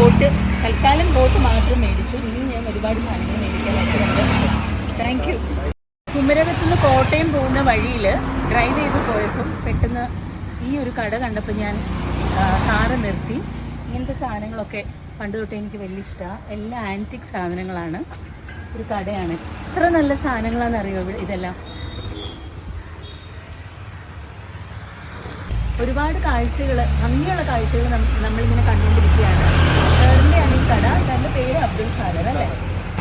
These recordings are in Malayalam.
ബോട്ട് തൽക്കാലം ബോട്ട് മാത്രം മേടിച്ചു. ഇനി ഞാൻ ഒരുപാട് സാധനങ്ങൾ മേടിക്കാനായിട്ടുണ്ട് താങ്ക് യു കുമരകത്ത് നിന്ന് കോട്ടയം പോകുന്ന വഴിയിൽ ഡ്രൈവ് ചെയ്ത് പോയപ്പം പെട്ടെന്ന് ഈ ഒരു കട കണ്ടപ്പോൾ ഞാൻ കാറ് നിർത്തി. ഇങ്ങനത്തെ സാധനങ്ങളൊക്കെ പണ്ട് തൊട്ടേ എനിക്ക് വലിയ ഇഷ്ടമാണ് എല്ലാം ആന്റിക് സാധനങ്ങളാണ്. ഒരു കടയാണ്. എത്ര നല്ല സാധനങ്ങളാണെന്ന് അറിയോ ഇവിടെ ഇതെല്ലാം? ഒരുപാട് കാഴ്ചകൾ ഭംഗിയുള്ള കാഴ്ചകൾ നമ്മളിങ്ങനെ കണ്ടുകൊണ്ടിരിക്കുകയാണ് സാറിന്റെയാണ് ഈ കട സാറിന്റെ പേര് അബ്ദുൽ ഖാദർ അല്ലേ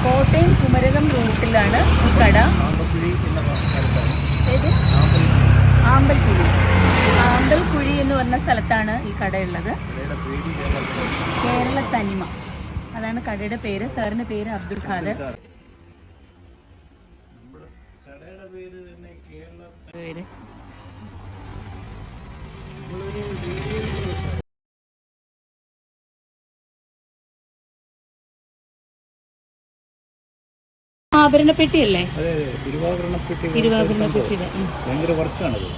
കോട്ടയം കുമരകം റൂട്ടിലാണ് ഈ കട ആമ്പക്കുഴി എന്ന സ്ഥലത്താണ് ഏത് ആമ്പൽക്കുഴി ആമ്പൽക്കുഴി എന്ന് പറഞ്ഞ സ്ഥലത്താണ് ഈ കടയുള്ളത്. കടയുടെ പേര് കേരള തനിമ. അതാണ് കടയുടെ പേര്. സാറിന്റെ പേര് അബ്ദുൽ ഖാദർ. കടയുടെ പേര് ആഭരണപ്പെട്ടിയല്ലേ തിരുവാഭരണപ്പെട്ടി തിരുവാഭരണപ്പെട്ടി ഭയങ്കര വർക്കാണത്.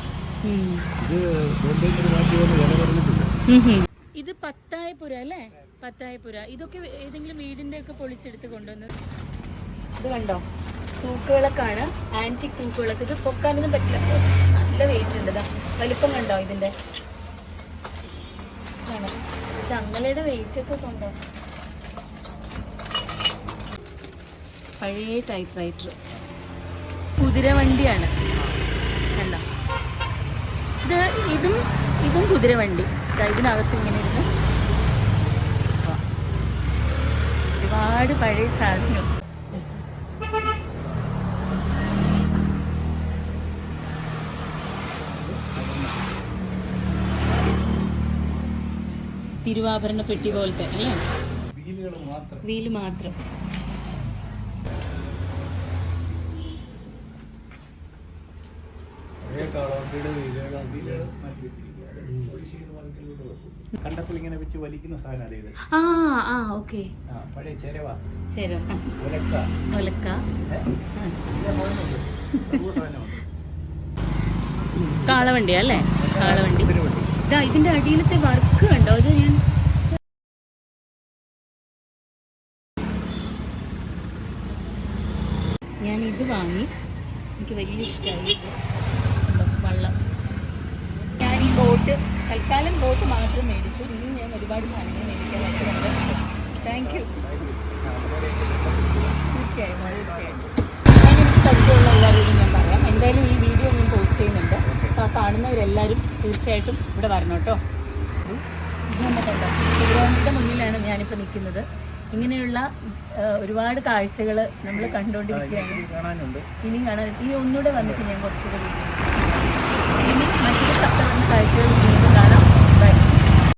ഇത് പത്തായപുര അല്ലേ? പത്തായപുര ഇതൊക്കെ ഏതെങ്കിലും വീടിന്റെ ഒക്കെ പൊളിച്ചെടുത്ത് കൊണ്ടുവന്ന് ഇത് കണ്ടോ? തൂക്കുകളൊക്കെയാണ് ആന്റിക് തൂക്കുകളൊക്കെ ഇത് പൊക്കാനൊന്നും പറ്റില്ല. നല്ല വെയിറ്റ് ഉണ്ട്. ദാ വലിപ്പം കണ്ടോ ഇതിന്റെ? ചങ്ങലയുടെ വെയിറ്റ് ഒക്കെ കൊണ്ടോ? പഴയ ടൈപ്പ് റൈറ്റർ കുതിരവണ്ടിയാണ്. കണ്ടോ ഇത് ഇതും ഇതും കുതിരവണ്ടി ഇതിനകത്ത് ഇങ്ങനെ ഇരുന്ന്. ഒരുപാട് പഴയ സാധനം തിരുവാഭരണ പെട്ടി പോലത്തെ അല്ലേ? വീൽ മാത്രം. കാളവണ്ടിയുടെ മാറ്റി കണ്ടപ്പോൾ ഇങ്ങനെ വെച്ച് വലിക്കുന്ന സാധനം അതേ ആ ആ ഓക്കെ. ആ പഴയ ചെരവ. ചെരവ. ഒലക്ക. കാളവണ്ടി അല്ലേ? കാളവണ്ടി. ഇതാ ഇതിന്റെ അടിയിലത്തെ വർക്ക് കണ്ടോ? അത് ഞാൻ ഞാൻ ഇത് വാങ്ങി. എനിക്ക് വലിയ ഇഷ്ടമായി വള്ളം ഞാൻ ഈ ബോട്ട് തൽക്കാലം ബോട്ട് മാത്രം മേടിച്ചു. ഇനി ഞാൻ ഒരുപാട് സാധനങ്ങൾ മേടിക്കാനായിട്ടുണ്ട് താങ്ക് യു തീർച്ചയായും തീർച്ചയായും. ഞാൻ എനിക്ക് പരിചയമുള്ള എല്ലാവരോടും ഞാൻ പറയാം. എന്തായാലും ഈ വീഡിയോ ഞാൻ പോസ്റ്റ് ചെയ്യുന്നുണ്ട്. അപ്പോൾ ആ കാണുന്നവരെല്ലാവരും തീർച്ചയായിട്ടും ഇവിടെ വരണം കേട്ടോ. ഇത് ഗ്രൗണ്ടിന്റെ മുന്നിലാണ് ഞാനിപ്പോൾ നിൽക്കുന്നത്. ഇങ്ങനെയുള്ള ഒരുപാട് കാഴ്ചകൾ നമ്മൾ കണ്ടുകൊണ്ടിരിക്കുകയാണ്. കാണാനുണ്ട്. ഇനിയും കാണാൻ ഈ ഒന്നുകൂടെ വന്നിട്ട് ഞാൻ കുറച്ചുകൂടെ videos you make my kids up there in the bedroom